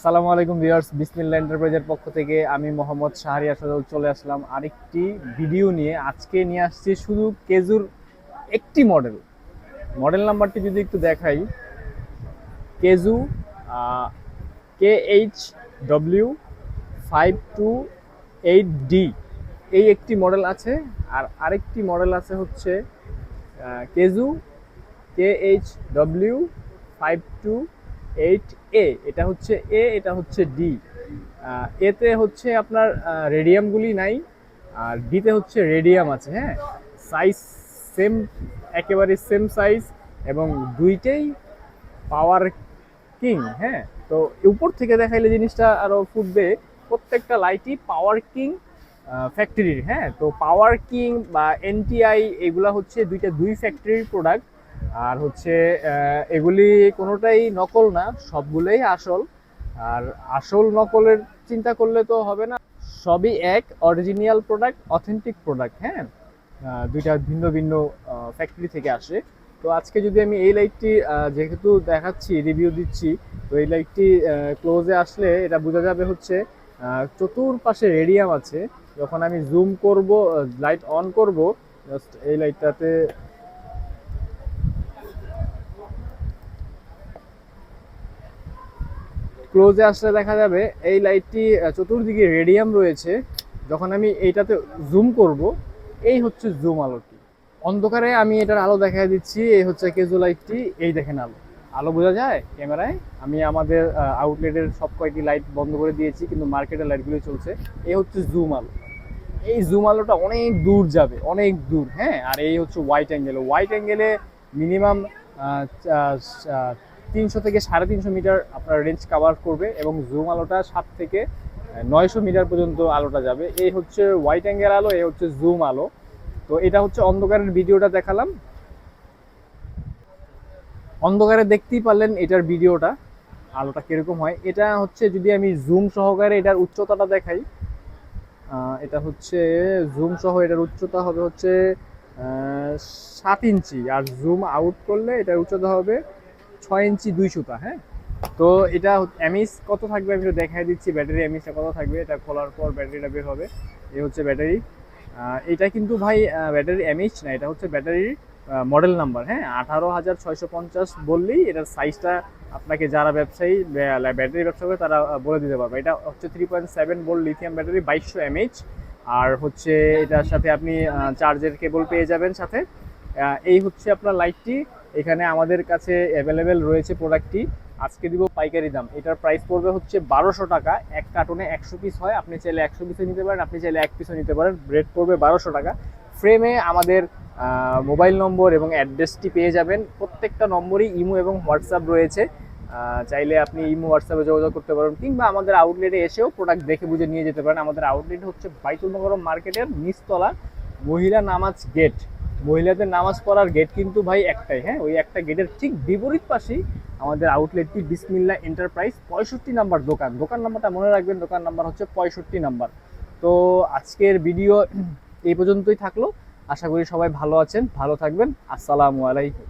আসসালামু আলাইকুম ভিউয়ার্স বিসমিল্লা এন্টারপ্রাইজের পক্ষ থেকে আমি মোহাম্মদ শাহরিয়া সজল চলে আসলাম আরেকটি ভিডিও নিয়ে। আজকে নিয়ে আসছি শুধু কেজুর একটি মডেল মডেল নাম্বারটি যদি একটু দেখাই, কেজু K H W five two eight D. এই একটি মডেল আছে, আর আরেকটি মডেল আছে হচ্ছে কেজু K H W five two eight A, এটা হচ্ছে এ, এটা হচ্ছে ডি। এতে হচ্ছে আপনার রেডিয়ামগুলি নাই, আর ডিতে হচ্ছে রেডিয়াম আছে হ্যাঁ? সাইজ সেম একেবারে সেম সাইজ এবং দুইটাই পাওয়ার কিং হ্যাঁ? তো উপর থেকে দেখাইলে জিনিসটা আরও ফুটবে, প্রত্যেকটা লাইটই পাওয়ার কিং ফ্যাক্টরির হ্যাঁ? তো পাওয়ার কিং বা এনটিআই এগুলা হচ্ছে দুইটা দুই ফ্যাক্টরির প্রোডাক্ট আর হচ্ছে এগুলি কোনোটাই নকল না, সবগুলোই আসল। আর আসল নকলের চিন্তা করলে তো হবে না। সবই এক অরিজিনাল প্রোডাক্ট অথেন্টিক প্রোডাক্ট হ্যাঁ? দুইটা ভিন্ন ভিন্ন ফ্যাক্টরি থেকে আসে। তো আজকে যদি আমি এই লাইটটি যেহেতু দেখাচ্ছি রিভিউ দিচ্ছি, তো এই লাইটটি ক্লোজে আসলে এটা বোঝা যাবে হচ্ছে চতুর্পাশে রেডিয়াম আছে। যখন আমি জুম করব লাইট অন করব জাস্ট এই লাইটটাতে ক্লোজে আসলে দেখা যাবে এই লাইটটি চতুর্দিকে রেডিয়াম রয়েছে। যখন আমি এইটাতে জুম করব, এই হচ্ছে জুম আলোটি। অন্ধকারে আমি এটার আলো দেখাই দিচ্ছি, এই হচ্ছে কেজু লাইটটি এই দেখেন আলো। আলো বোঝা যায় ক্যামেরায়? আমি আমাদের আউটলেটের সব কয়েকটি লাইট বন্ধ করে দিয়েছি, কিন্তু মার্কেটের লাইটগুলো চলছে। এই হচ্ছে জুম আলো। এই জুম আলোটা অনেক দূর যাবে, অনেক দূর হ্যাঁ? আর এই হচ্ছে হোয়াইট অ্যাঙ্গেল হোয়াইট অ্যাঙ্গেলে মিনিমাম তিনশো থেকে সাড়ে তিনশো মিটার আপনার রেঞ্জ কভার করবে এবং জুম আলোটা সাত থেকে নয়শো মিটার পর্যন্ত আলোটা যাবে। এই হচ্ছে হোয়াইট অ্যাঙ্গেল আলো, এই হচ্ছে জুম আলো। তো এটা হচ্ছে অন্ধকারের ভিডিওটা দেখালাম। অন্ধকারে দেখতেই পারলেন এটার ভিডিওটা, আলোটা কীরকম হয়। এটা হচ্ছে যদি আমি জুম সহকারে এটার উচ্চতাটা দেখাই এটা হচ্ছে জুম সহ এটার উচ্চতা হবে হচ্ছে সাত ইঞ্চি। আর জুম আউট করলে এটার উচ্চতা হবে ছয় ইঞ্চি দুই সুতা হ্যাঁ? তো এটা এমএস কত থাকবে আমি দেখাই দিচ্ছি, ব্যাটারি এমএসটা কত থাকবে, এটা খোলার পর ব্যাটারিটা বের হবে এই হচ্ছে ব্যাটারি। এটা কিন্তু ভাই ব্যাটারি এমএইচ না, এটা হচ্ছে ব্যাটারির মডেল নাম্বার হ্যাঁ? আঠারো হাজার ছয়শো পঞ্চাশ বললেই এটার সাইজটা আপনাকে যারা ব্যবসায়ী ব্যাটারি ব্যবসা করে তারা বলে দিতে পারবে। এটা হচ্ছে three point seven volt lithium battery বাইশশো এমএইচ আর হচ্ছে এটার সাথে আপনি চার্জের কেবল পেয়ে যাবেন সাথে। এই হচ্ছে আপনার লাইটটি এখানে আমাদের কাছে অ্যাভেলেবেল রয়েছে প্রোডাক্টটি আজকে দিব পাইকারি দাম। এটার প্রাইস পড়বে হচ্ছে বারোশো টাকা। এক কার্টুনে একশো পিস হয়। আপনি চাইলে একশো পিসও নিতে পারেন, আপনি চাইলে এক পিসও নিতে পারেন। রেট পড়বে বারোশো টাকা। ফ্রেমে আমাদের মোবাইল নম্বর এবং অ্যাড্রেসটি পেয়ে যাবেন। প্রত্যেকটা নম্বরই ইমো এবং হোয়াটসঅ্যাপ রয়েছে। চাইলে আপনি ইমো, হোয়াটসঅ্যাপে যোগাযোগ করতে পারেন কিংবা আমাদের আউটলেটে এসেও প্রোডাক্ট দেখে বুঝে নিয়ে যেতে পারেন। আমাদের আউটলেট হচ্ছে বাইতুল মোকাররম মার্কেটের নিচতলা মহিলা নামাজ গেট মহিলাদের নামাজ পড়ার গেট কিন্তু ভাই একটাই হ্যাঁ? ওই একটা গেটের ঠিক বিপরীত পাশেই আমাদের আউটলেটটি বিসমিল্লা এন্টারপ্রাইজ পঁয়ষট্টি নাম্বার দোকান। দোকান নাম্বারটা মনে রাখবেন, দোকান নাম্বার হচ্ছে পঁয়ষট্টি নাম্বার। তো আজকের ভিডিও এই পর্যন্তই থাকল। আশা করি সবাই ভালো আছেন, ভালো থাকবেন। আসসালামু আলাইকুম।